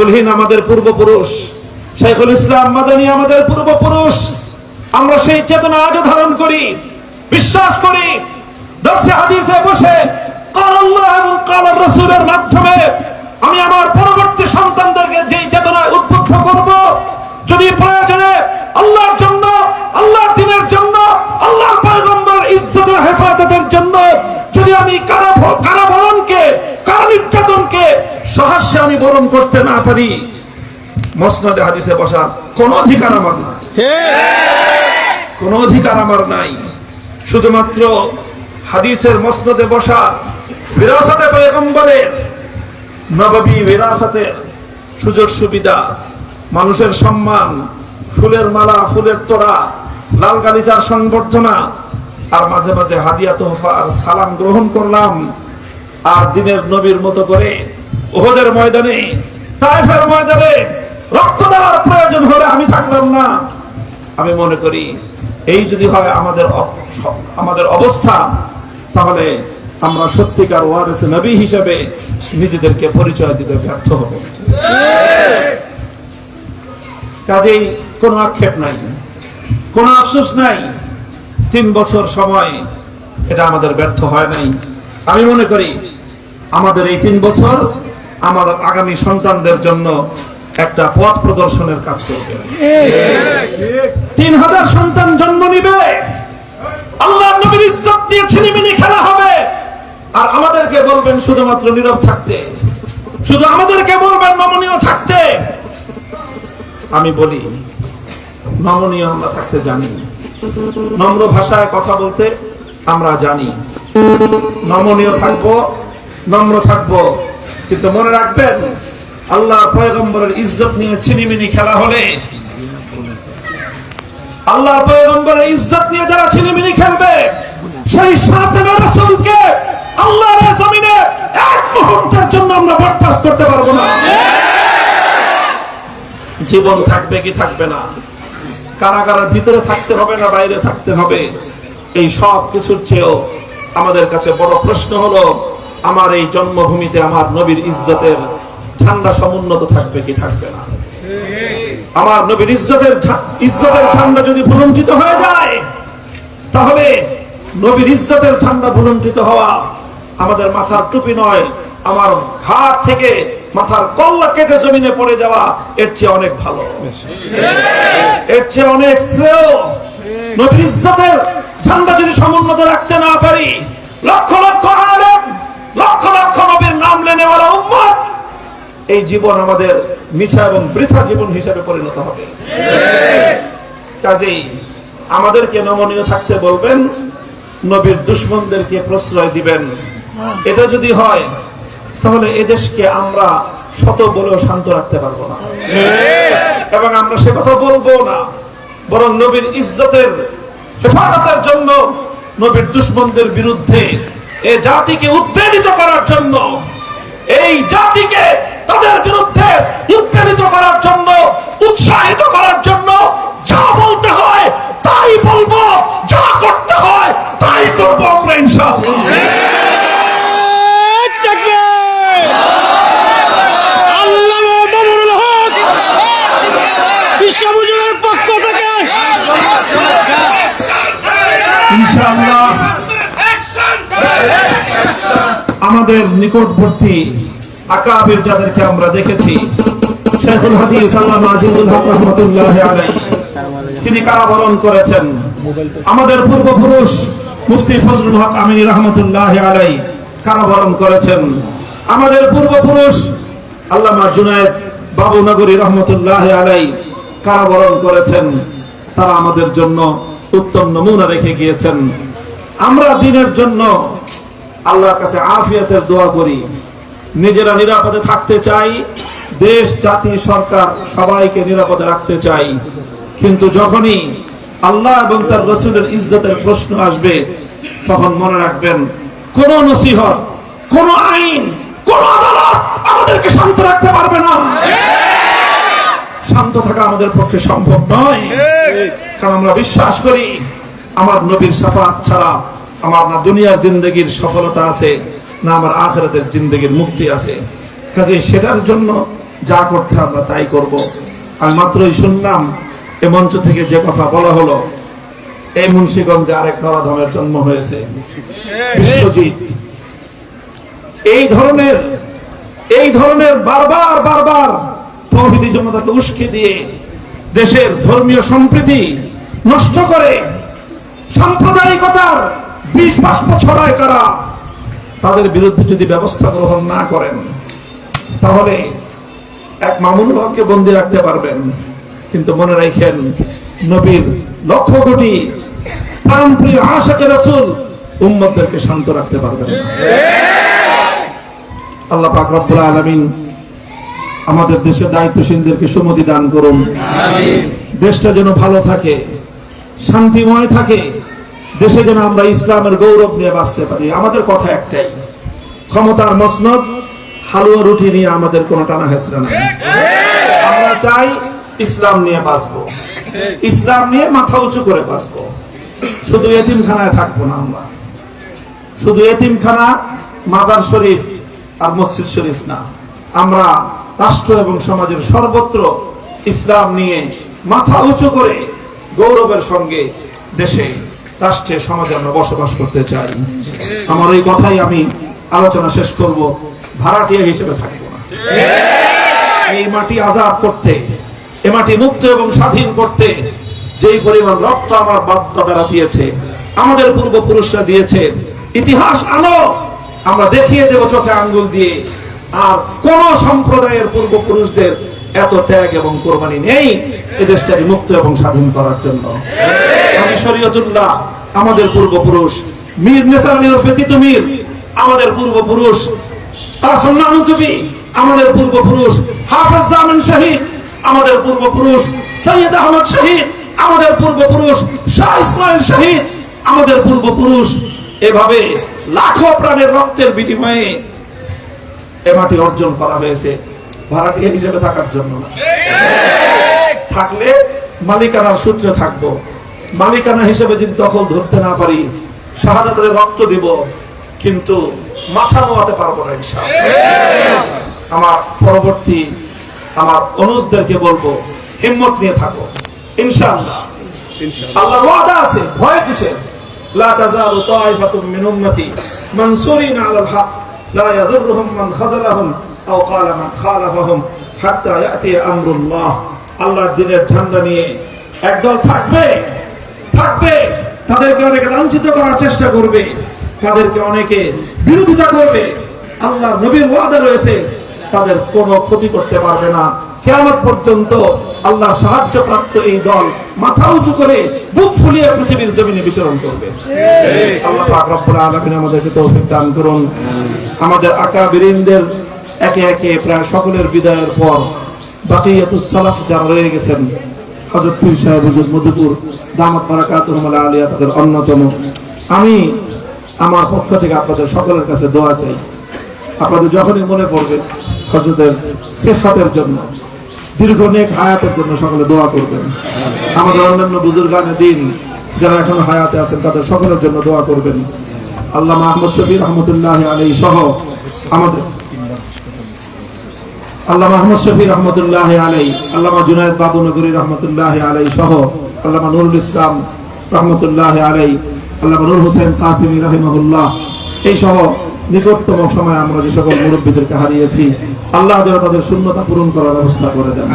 কুলহীন আমাদের পূর্বপুরুষ। শেখুল ইসলাম মাদানী আমাদের পূর্বপুরুষ। আমরা সেই চেতনা আজও ধারণ করি, বিশ্বাস করি, দর্শে হাদিসে বসে, কাল এবং কাল রসুলের মাধ্যমে আমি আমার পরবর্তী সন্তানদেরকে যেই চেতনায় উদ্বুদ্ধ করব করতে না পারি, মসনদে হাদিসে বসার কোন অধিকার আমার নাই। কোন অধিকার আমার নাই। শুধুমাত্র হাদিসের মসনদে বসা বিরাসতে পয়গম্বরের নববী বিরাসতের সুযোগ সুবিধা, মানুষের সম্মান, ফুলের মালা, ফুলের তোড়া, লাল গালিচার সংবর্ধনা, আর মাঝে মাঝে হাদিয়া তোহফা আর সালাম গ্রহণ করলাম, আর দিনের নবীর মতো করে ওহদের ময়দানে, তাইফের ময়দানে রক্ত দেওয়ার প্রয়োজন হলে আমি থাকলাম না। আমি মনে করি, এই যদি হয় আমাদের আমাদের অবস্থা, তাহলে আমরা সত্যিকার ওয়ারেস নবী হিসেবে নিজেদেরকে পরিচয় দিতে ব্যর্থ হব। কাজেই কোনো আক্ষেপ নাই, কোনো আফসোস নাই, তিন বছর সময় এটা আমাদের ব্যর্থ হয় নাই। আমি মনে করি, আমাদের এই তিন বছর আমাদের আগামী সন্তানদের জন্য একটা পথ প্রদর্শনের কাজ করবে। তিন হাজার সন্তান জন্ম নিবে। আল্লাহ নবীর ইজ্জত দিয়ে ছিনিমিনি খেলা হবে। আর আমাদেরকে বলবেন শুধুমাত্র নীরব থাকতে। শুধু আমাদেরকে বলবেন নমনীয় থাকতে। আমি বলি, নমনীয় আমরা থাকতে জানি। নম্র ভাষায় কথা বলতে আমরা জানি। নমনীয় থাকব, নম্র থাকব। কিন্তু মনে রাখবেন আল্লাহ পয়গম্বরের ইজ্জত নিয়ে ছিনিমিনি খেলা হলে আল্লাহ পয়গম্বরের ইজ্জত নিয়ে যারা ছিনিমিনি খেলবে, সেই সাথে রাসূলকে আল্লাহর জমিনে এক মুহূর্তের জন্য আমরা বরদাস্ত করতে পারব না। জীবন থাকবে কি থাকবে না? কারাগারের ভিতরে থাকতে হবে না বাইরে থাকতে হবে? এই সব কিছুর চেয়েও আমাদের কাছে বড় প্রশ্ন হলো আমার এই জন্মভূমিতে আমার নবীর ইজ্জতের ঠান্ডা সমুন্নত থাকবে কি থাকবে না? আমার নবীর ইজ্জতের ইজ্জতের ঠান্ডা যদি ভুলুণ্ঠিত হয়ে যায়, তাহলে নবীর ইজ্জতের ঠান্ডা ভুলুণ্ঠিত হওয়া আমাদের মাথার টুপি নয়, আমার ঘাট থেকে মাথার কল্লা কেটে জমিনে পড়ে যাওয়া এর চেয়ে অনেক ভালো। এর চেয়ে অনেক শ্রেয়। নবীর ইজ্জতের ঝান্ডা যদি সমুন্নত রাখতে না পারি, লক্ষ লক্ষ আলেম লক্ষ লক্ষ নবীর নাম লেনেওয়ালা উম্মত। এই জীবন আমাদের মিছা এবং বৃথা জীবন হিসেবে পরিণত হবে। কাজেই আমাদেরকে নমনীয় থাকতে বলবেন, নবীর দুশ্মনদেরকে প্রশ্রয় দিবেন। এটা যদি হয়, তাহলে এদেশকে আমরা শত বলেও শান্ত রাখতে পারব না। এবং আমরা সে কথা বলব না, বরং নবীর ইজ্জতের হেফাজতের জন্য নবীর দুশ্মনদের বিরুদ্ধে এ জাতিকে উদ্বেলিত করার জন্য, এই জাতিকে তাদের বিরুদ্ধে উদ্বেলিত করার জন্য, উৎসাহিত করার জন্য যা বলতে হয় তাই বলব, যা করতে হয় তাই করব আমরা ইনশাআল্লাহ বিশ্বভূষণের পক্ষ থেকে ইনশাআল্লাহ আমাদের নিকটবর্তী আকাবির যাদেরকে আমরা দেখেছি, শেখুল হাদিস আল্লামা আজিজুল হক রহমতুল্লাহ আলাইহি। তিনি কারাবরণ করেছেন। আমাদের পূর্বপুরুষ মুফতি ফজলুল হক আমিনী রহমতুল্লাহ আলাই কারাবরণ করেছেন। আমাদের পূর্বপুরুষ আল্লামা জুনায়েদ বাবু নগরী রহমতুল্লাহ আলাই কারাবরণ করেছেন। তারা আমাদের জন্য উত্তম নমুনা রেখে গিয়েছেন। আমরা দিনের জন্য আল্লাহর কাছে আফিয়াতের দোয়া করি। নিজেরা নিরাপদে থাকতে চাই। দেশ জাতি সরকার সবাইকে নিরাপদে রাখতে চাই। কিন্তু যখনই আল্লাহ এবং তার রসুলের ইজ্জতের প্রশ্ন আসবে তখন মনে রাখবেন কোন নসিহত কোন আইন কোন আদালত আমাদেরকে শান্ত রাখতে পারবে না। শান্ত থাকা আমাদের পক্ষে সম্ভব নয়। কারণ আমরা বিশ্বাস করি আমার নবীর সাফাত ছাড়া আমার না দুনিয়ার জিন্দগির সফলতা আছে না আমার আখরাতের জিন্দগির মুক্তি আছে। কাজে সেটার জন্য যা করতে আমরা তাই করব। আমি মাত্রই শুনলাম, এ মঞ্চ থেকে যে কথা বলা হলো, এই মুন্সিগঞ্জে আরেক নরাধমের জন্ম হয়েছে। বিশ্বজিৎ। এই ধরনের এই ধরনের বারবার বারবার তৌহিদি জনতাকে উস্কে দিয়ে দেশের ধর্মীয় সম্প্রীতি নষ্ট করে সাম্প্রদায়িকতার বিষ বাষ্প ছড়ায় কারা? তাদের বিরুদ্ধে যদি ব্যবস্থা গ্রহণ না করেন তাহলে এক মামুনুল হককে বন্দি রাখতে পারবেন। কিন্তু মনে রাখেন নবীর লক্ষ কোটি প্রাণপ্রিয় আশাকে রসুল উম্মতদেরকে শান্ত রাখতে পারবেন। আল্লাহ পাক রব্বুল আলামিন আমাদের দেশের দায়িত্বশীলদেরকে সুমতি দান করুন। দেশটা যেন ভালো থাকে শান্তিময় থাকে। দেশে যেন আমরা ইসলামের গৌরব নিয়ে বাঁচতে পারি। আমাদের কথা একটাই। ক্ষমতার মসনদ, হালুয়া রুটি নিয়ে আমাদের কোনো টানা হেসরা নাই। আমরা চাই ইসলাম নিয়ে বাঁচবো। ইসলাম নিয়ে মাথা উঁচু করে বাঁচবো। শুধু এতিমখানায় থাকব না আমরা। শুধু এতিমখানা, মাজার শরীফ আর মসজিদ শরীফ না। আমরা রাষ্ট্র এবং সমাজের সর্বত্র ইসলাম নিয়ে মাথা উঁচু করে গৌরবের সঙ্গে দেশে রাষ্ট্রে, সমাজে আমরা বসবাস করতে চাই। আমার ওই কথাই আমি আলোচনা শেষ করব। ভাড়াটিয়া হিসেবে থাকব না। এই মাটি আজাদ করতে, এ মাটি মুক্ত এবং স্বাধীন করতে যেই পরিমাণ রক্ত আমার বাপদাদারা দিয়েছে, আমাদের পূর্বপুরুষরা দিয়েছে, ইতিহাস আনো, আমরা দেখিয়ে দেব চোখে আঙ্গুল দিয়ে। আর কোন সম্প্রদায়ের পূর্বপুরুষদের এত ত্যাগ এবং কোরবানি নেই এ দেশটাকে মুক্ত এবং স্বাধীন করার জন্য। আমাদের পূর্বপুরুষ, মীর নেসার ওরফে মীর, আমাদের পূর্বপুরুষ আমাদের পূর্বপুরুষ, হাফেজ জামিন শহীদ, আমাদের পূর্বপুরুষ, সৈয়দ আহমদ শহীদ, আমাদের পূর্বপুরুষ, শাহ ইসমাইল শহীদ, আমাদের পূর্বপুরুষ, এভাবে লাখো প্রাণের রক্তের বিনিময়ে এ মাটি অর্জন করা হয়েছে। ভাড়াটিয়া হিসেবে থাকার জন্য থাকলে মালিকানার সূত্রে থাকব। মালিকানা হিসেবে যদি দখল ধরতে না পারি, শাহাদাতের রক্ত দিব, কিন্তু মাথা নোয়াতে পারব না। আমার পরবর্তী আমার অনুজদেরকে বলব, হিম্মত নিয়ে থাকো। ইনশাআল্লাহ। আল্লাহ ওয়াদা আছে, ভয় কিসের? লা তাজালু তাইফাতুম মিন উম্মতি, মানসুরিন আলাল হক, লা ইয়াদুররুহুম মান খাযালাহুম আও ক্বালা মান খালাফাহুম হাত্তা ইয়াতি আমরুল্লাহ। আল্লাহর দিনের ঝান্ডা নিয়ে একদল থাকবে থাকবে তাদেরকে অনেকে লাঞ্ছিত করার চেষ্টা করবে তাদেরকে অনেকে বিরোধিতা করবে। আল্লাহর নবীর ওয়াদা রয়েছে তাদের কোনো ক্ষতি করতে পারবে না। কেয়ামত পর্যন্ত আল্লাহর সাহায্য প্রাপ্ত এই দল মাথা উঁচু করে বুক ফুলিয়ে পৃথিবীর জমিনে বিচরণ করবে। আল্লাহ আমাদেরকে তৌফিক দান করুন। আমাদের আকাবিরিনদের একে একে প্রায় সকলের বিদায়ের পর বাকিয়াতুস সালাফ যারা রয়ে গেছেন, হযরত পীর সাহেব হুজুর মধুপুর, দামাত বারাকাতুহুম আলিয়া তাদের অন্যতম। আমি আমার পক্ষ থেকে আপনাদের সকলের কাছে দোয়া চাই। আপনাদের যখনই মনে পড়বে হজরতের সেফাতের জন্য, দীর্ঘ নেক হায়াতের জন্য সকলে দোয়া করবেন। আমাদের অন্যান্য বুজুর্গানে দিন যারা এখন হায়াতে আছেন, তাদের সকলের জন্য দোয়া করবেন। আল্লাহ আহমদ শফির রহমতুল্লাহ আলী সহ আমাদের আল্লাহ মাহমুদ শফি রহমতুল্লাহ আলাই আল্লামা জুনায়দ বাবু নগরী রহমতুল্লাহ আলাই সহ, আল্লামা নুরুল ইসলাম রহমতুল্লাহ আলাই আল্লামা নুর হোসেন কাসিম রহিমহুল্লাহ, এই সহ নিকটতম সময় আমরা যে সকল মুরব্বীদেরকে হারিয়েছি, আল্লাহ যেন তাদের শূন্যতা পূরণ করার ব্যবস্থা করে দেন।